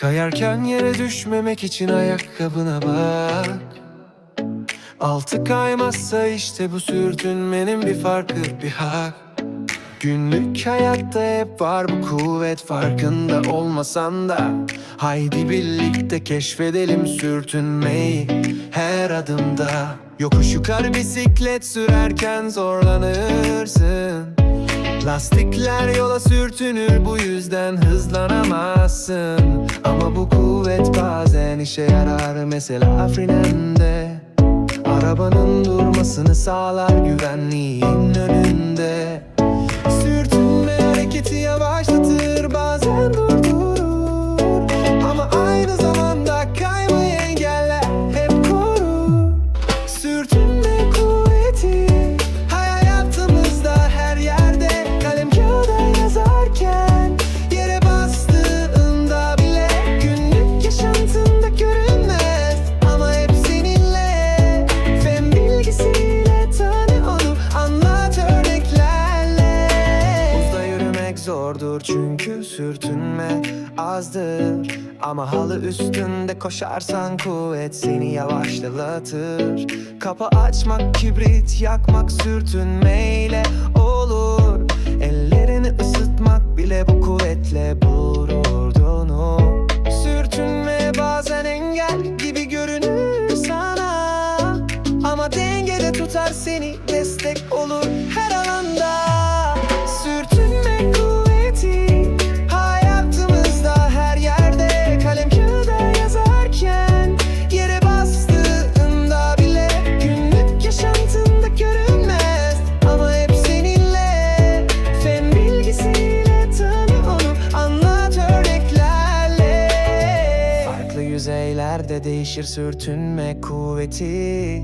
Kayarken yere düşmemek için ayakkabına bak. Altı kaymazsa işte bu sürtünmenin bir farkı bir hak. Günlük hayatta hep var bu kuvvet farkında olmasan da. Haydi birlikte keşfedelim sürtünmeyi her adımda. Yokuş yukarı bisiklet sürerken zorlanırsın. Lastikler yola sürtünür bu yüzden hızlanamazsın işe yarar mesela frende Arabanın durmasını sağlar güvenliğin önünde zordur çünkü sürtünme azdır. Ama halı üstünde koşarsan kuvvet seni yavaşlatır. Kapı açmak, kibrit yakmak sürtünmeyle olur. Ellerini ısıtmak bile bu kuvvetle yüzeylerde değişir sürtünme kuvveti.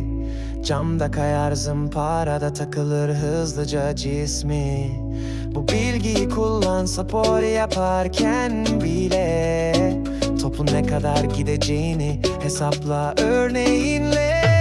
Camda kayar zımparada takılır hızlıca cismi. Bu bilgiyi kullan spor yaparken bile Topun ne kadar gideceğini hesapla örneğinle